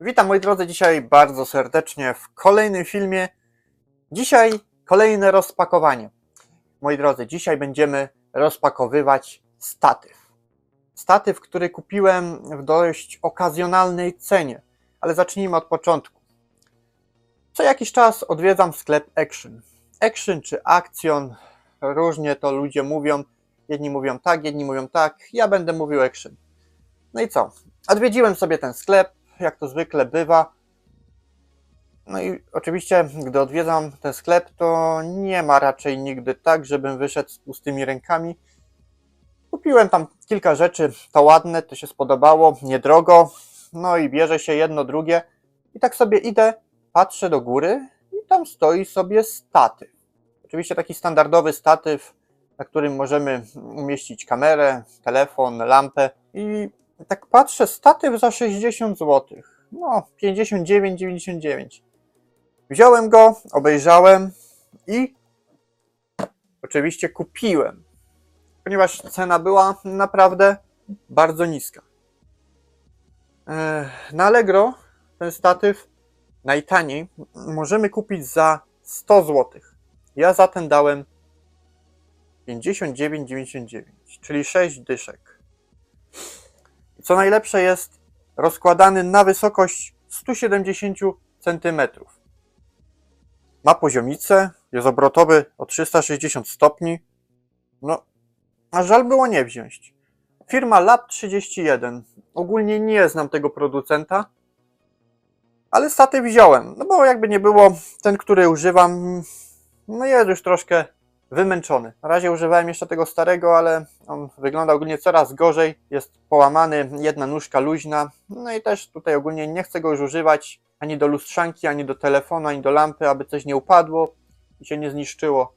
Witam moi drodzy dzisiaj bardzo serdecznie w kolejnym filmie. Dzisiaj kolejne rozpakowanie. Moi drodzy, dzisiaj będziemy rozpakowywać statyw. Statyw, który kupiłem w dość okazjonalnej cenie, ale zacznijmy od początku. Co jakiś czas odwiedzam sklep Action. Action czy Action, różnie to ludzie mówią. Jedni mówią tak, jedni mówią tak. Ja będę mówił Action. No i co? Odwiedziłem sobie ten sklep, jak to zwykle bywa. No i oczywiście, gdy odwiedzam ten sklep, to nie ma raczej nigdy tak, żebym wyszedł z pustymi rękami. Kupiłem tam kilka rzeczy, to ładne, to się spodobało, niedrogo. No i bierze się jedno, drugie. I tak sobie idę, patrzę do góry i tam stoi sobie statyw. Oczywiście taki standardowy statyw, na którym możemy umieścić kamerę, telefon, lampę i tak patrzę, statyw za 60 zł. No, 59,99. Wziąłem go, obejrzałem i oczywiście kupiłem, ponieważ cena była naprawdę bardzo niska. Na Allegro ten statyw najtaniej możemy kupić za 100 zł. Ja za ten dałem 59,99, czyli 6 dyszek. Co najlepsze jest rozkładany na wysokość 170 cm. Ma poziomicę, jest obrotowy o 360 stopni. No, a żal było nie wziąć. Firma Lab31. Ogólnie nie znam tego producenta, ale statyw wziąłem. No bo jakby nie było, ten, który używam, no jest już troszkę wymęczony. Na razie używałem jeszcze tego starego, ale on wygląda ogólnie coraz gorzej. Jest połamany, jedna nóżka luźna. No i też tutaj ogólnie nie chcę go już używać ani do lustrzanki, ani do telefonu, ani do lampy, aby coś nie upadło i się nie zniszczyło.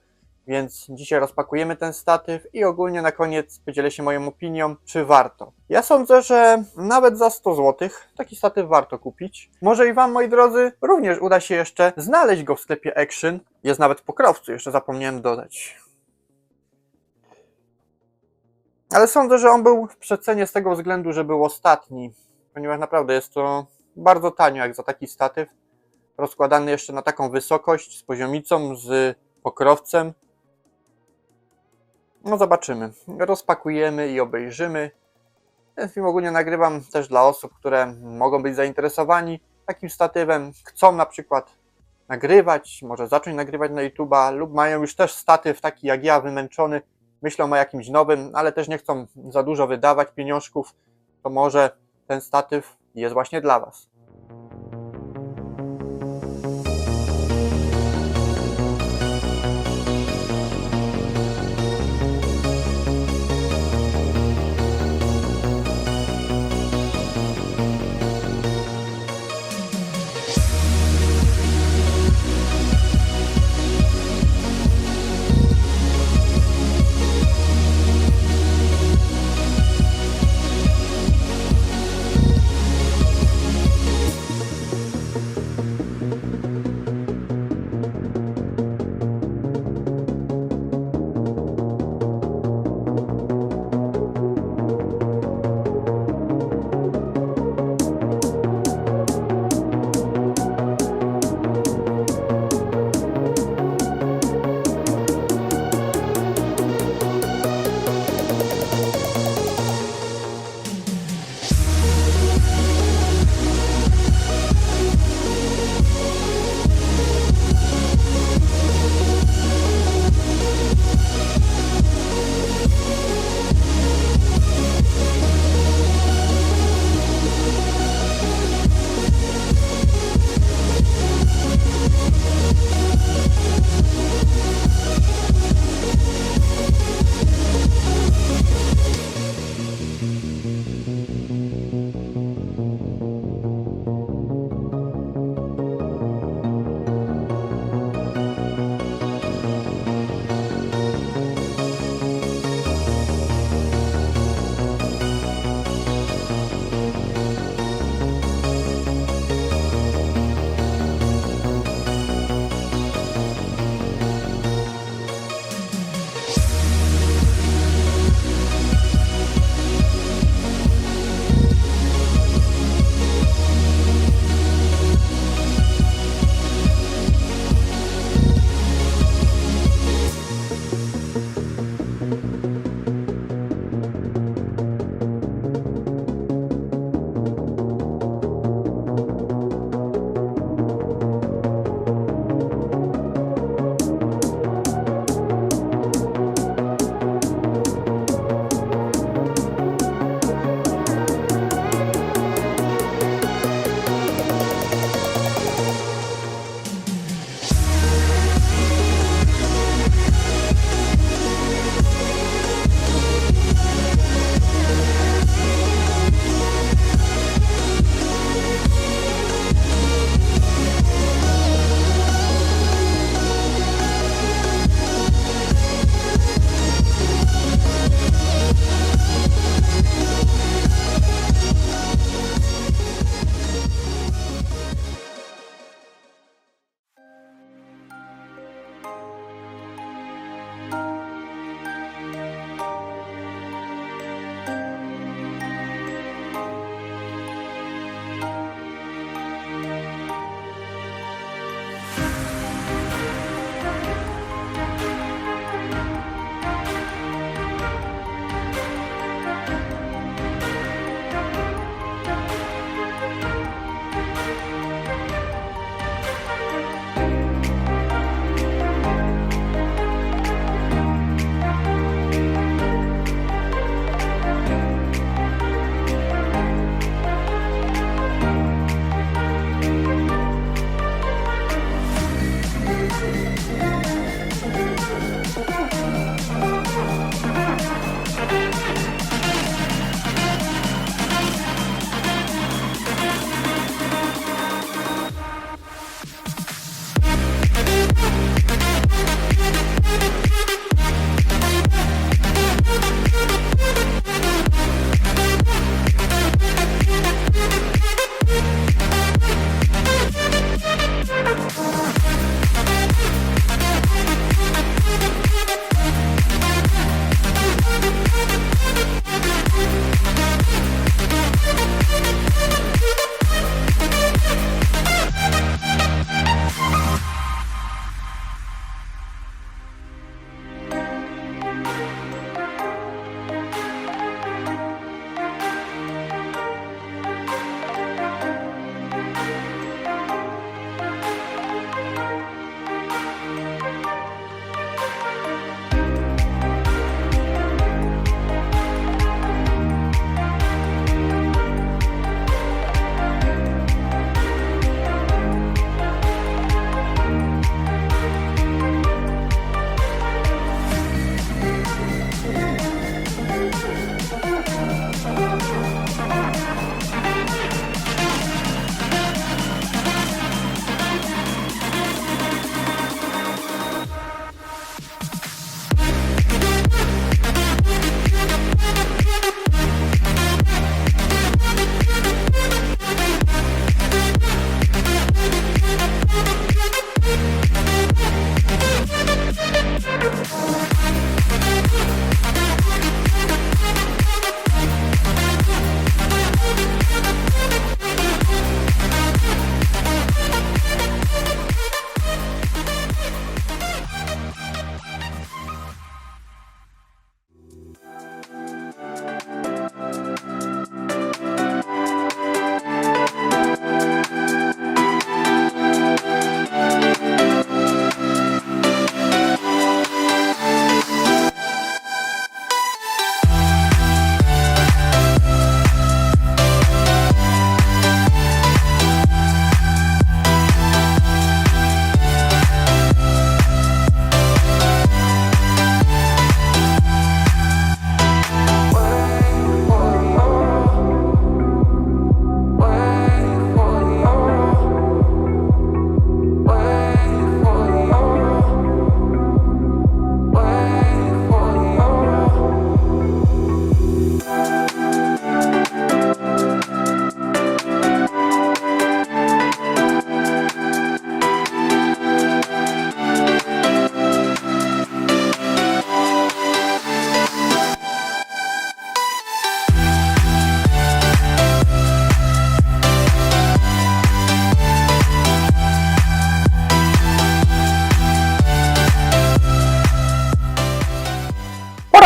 Więc dzisiaj rozpakujemy ten statyw i ogólnie na koniec podzielę się moją opinią, czy warto. Ja sądzę, że nawet za 100 zł taki statyw warto kupić. Może i Wam, moi drodzy, również uda się jeszcze znaleźć go w sklepie Action. Jest nawet w pokrowcu, jeszcze zapomniałem dodać. Ale sądzę, że on był w przecenie z tego względu, że był ostatni, ponieważ naprawdę jest to bardzo tanio jak za taki statyw. Rozkładany jeszcze na taką wysokość z poziomicą, z pokrowcem. No zobaczymy. Rozpakujemy i obejrzymy. Ten film ogólnie nagrywam też dla osób, które mogą być zainteresowani takim statywem. Chcą na przykład nagrywać, może zacząć nagrywać na YouTube'a lub mają już też statyw taki jak ja, wymęczony. Myślą o jakimś nowym, ale też nie chcą za dużo wydawać pieniążków. To może ten statyw jest właśnie dla Was.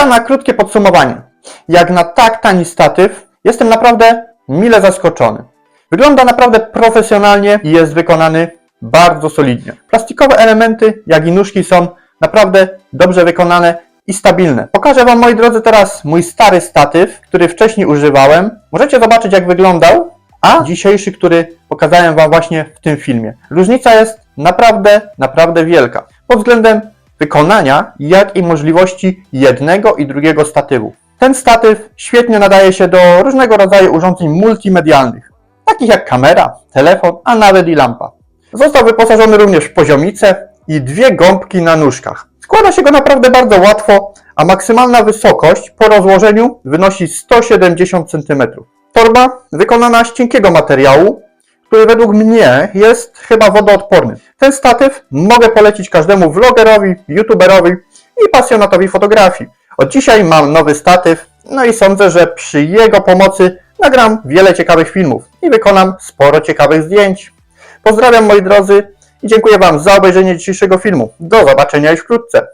Na krótkie podsumowanie. Jak na tak tani statyw, jestem naprawdę mile zaskoczony. Wygląda naprawdę profesjonalnie i jest wykonany bardzo solidnie. Plastikowe elementy, jak i nóżki są naprawdę dobrze wykonane i stabilne. Pokażę Wam, moi drodzy, teraz mój stary statyw, który wcześniej używałem. Możecie zobaczyć, jak wyglądał, a dzisiejszy, który pokazałem Wam właśnie w tym filmie. Różnica jest naprawdę, naprawdę wielka. Pod względem wykonania, jak i możliwości jednego i drugiego statywu. Ten statyw świetnie nadaje się do różnego rodzaju urządzeń multimedialnych, takich jak kamera, telefon, a nawet i lampa. Został wyposażony również w poziomicę i dwie gąbki na nóżkach. Składa się go naprawdę bardzo łatwo, a maksymalna wysokość po rozłożeniu wynosi 170 cm. Torba wykonana z cienkiego materiału, który według mnie jest chyba wodoodporny. Ten statyw mogę polecić każdemu vlogerowi, youtuberowi i pasjonatowi fotografii. Od dzisiaj mam nowy statyw, no i sądzę, że przy jego pomocy nagram wiele ciekawych filmów i wykonam sporo ciekawych zdjęć. Pozdrawiam moi drodzy i dziękuję Wam za obejrzenie dzisiejszego filmu. Do zobaczenia już wkrótce.